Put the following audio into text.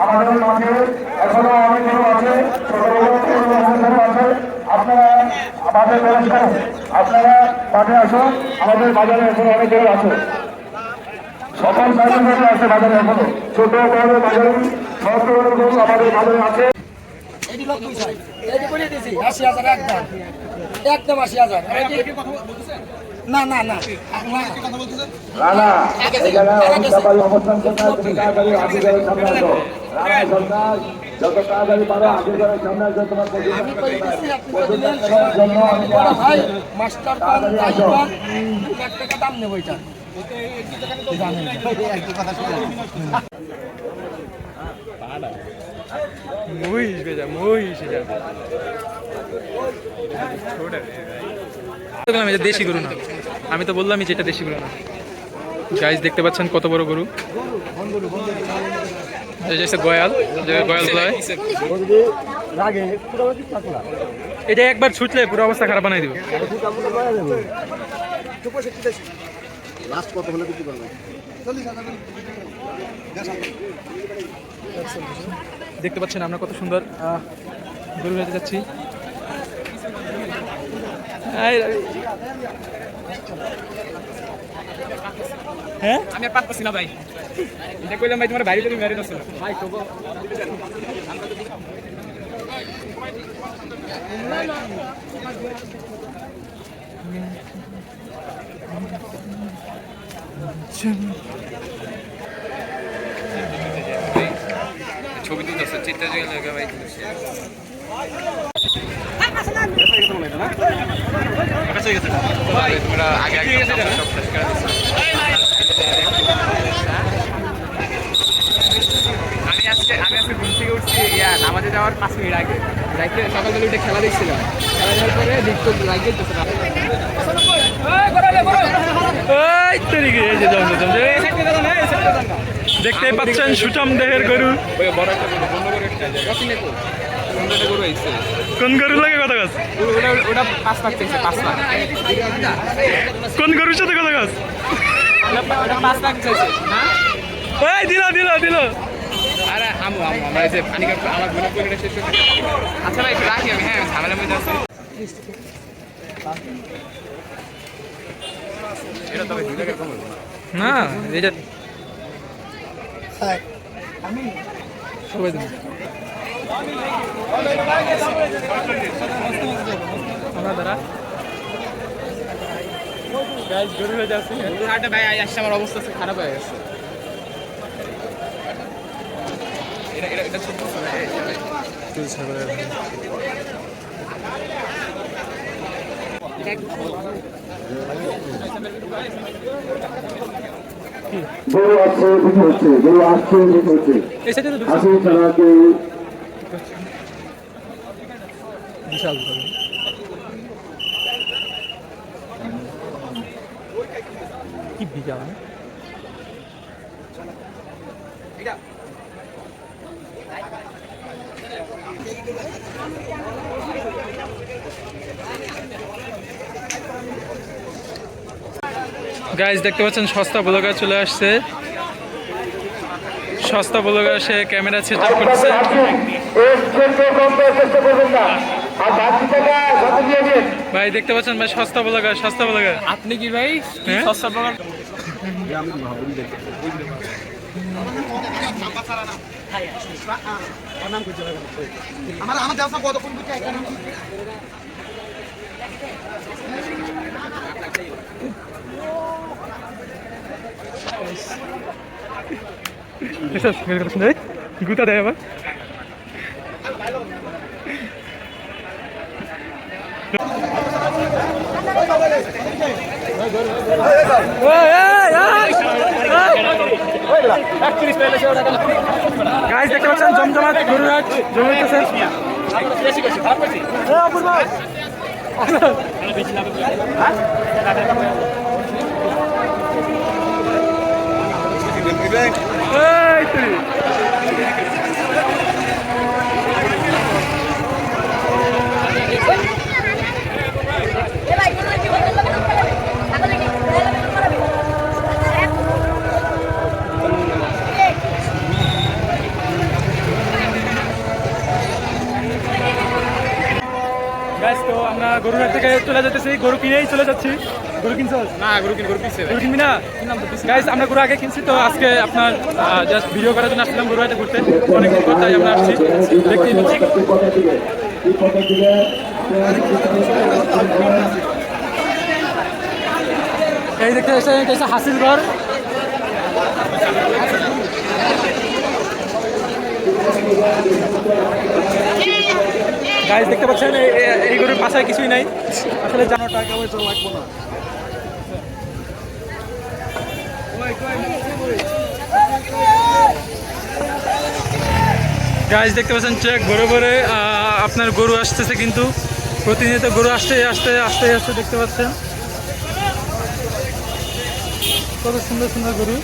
আমাদের আছে আপনারা আমাদের আমাদের বাজারে আছে আছে বাজারে এখনও ছোট বড় বাজারে সব আমাদের বাজারে আছে। এটি নব্বই ছয় এটি করে দিয়েছি আশি হাজার একদম। একদম আশি হাজার। না না না। যত তাড়াতাড়ি পারো আগের ঘরের সামনে আসো তোমার করে বড় ভাই মাস্টার পান লাখ টাকা দাম নেব এটা। মহিষ বেজা মহিষ এটা বললাম এটা দেশি গরু না। আমি তো বললামই যে এটা দেশি গরু না। গাইজ দেখতে পাচ্ছেন কত বড় গরু? গয়াল গয়াল এটা একবার ছুটলে পুরো অবস্থা খারাপ বানাই দিব। দেখতে পাচ্ছেন আমরা কত সুন্দর গরু হাতে যাচ্ছি। হ্যাঁ? আমি আর পারতেছি না ভাই। এটা কইলাম ভাই তোমার বাইরে তুমি ভাই তো ছবি চিত্র ভাই তোমরা আগে আগে সব শেষ করে আমি আজকে আমি আজকে ঘুম থেকে উঠছি ইয়া নামাজে যাওয়ার পাঁচ মিনিট আগে রাইতে সকালবেলা উঠে খেলা দেখছিলাম খেলা দেওয়ার পরে দেখতে লাগিয়ে তো তরিকে এই যে বন্ধ করে একটা জায়গা কিনে তো সুন্দর একটা গরু। কোন গরু লাগে কথা গাছ কোন গরুর সাথে কথা গাছ দিল দিল দিল। না, এটা সবাই আমরা দ্বারা গাইজ গরু হয়ে যাচ্ছে আরে ভাই আসছে আমার অবস্থা খারাপ হয়ে গেছে। গরু আসছে বিক্রি হচ্ছে গরু আসছে বিক্রি হচ্ছে। তো তারা কেউ বিশাল কি বিশাল হ্যাঁ? গাইজ দেখতে পাচ্ছেন সস্তা ব্লগার চলে আসছে। সস্তা ব্লগার সে ক্যামেরা সেট আপ করতেছে। চেষ্টা করবেন না। আর বাকি টাকা সাথে দিয়ে দিন। ভাই দেখতে পাচ্ছেন ভাই সস্তা ব্লগার সস্তা ব্লগার। আপনি কি ভাই? কি হ্যাঁ? সস্তা প্রকার গুতা দেয় আবার গাইজ দেখতে পাচ্ছেন জমজমাট গরুরাট তো আমরা গরুর থেকে চলে যেতেছি গরু কিনেই চলে যাচ্ছি। গরু কিনছো? না গরু কিন গরু পিছে গরু কিনবি না? গাইস আমরা গরু আগে কিনছি তো আজকে আপনার জাস্ট ভিডিও করার জন্য আসছিলাম গরু হাটে ঘুরতে। অনেকদিন পর তাই আমরা আসছি। দেখতেই পাচ্ছি। এই দেখতে এসে এটা হাসিল ঘর। গাইস দেখতে পাচ্ছেন এই- গরুর পাশায় কিছুই নাই। আসলে জানো টাকা পয়সা লাগবো না। গাছ দেখতে পাচ্ছেন চেক ভরে আহ, আপনার গরু আসতেছে কিন্তু। প্রতিনিয়ত গরু আসতে আসতে আসতে আসতে দেখতে পাচ্ছেন। কত সুন্দর সুন্দর গরু।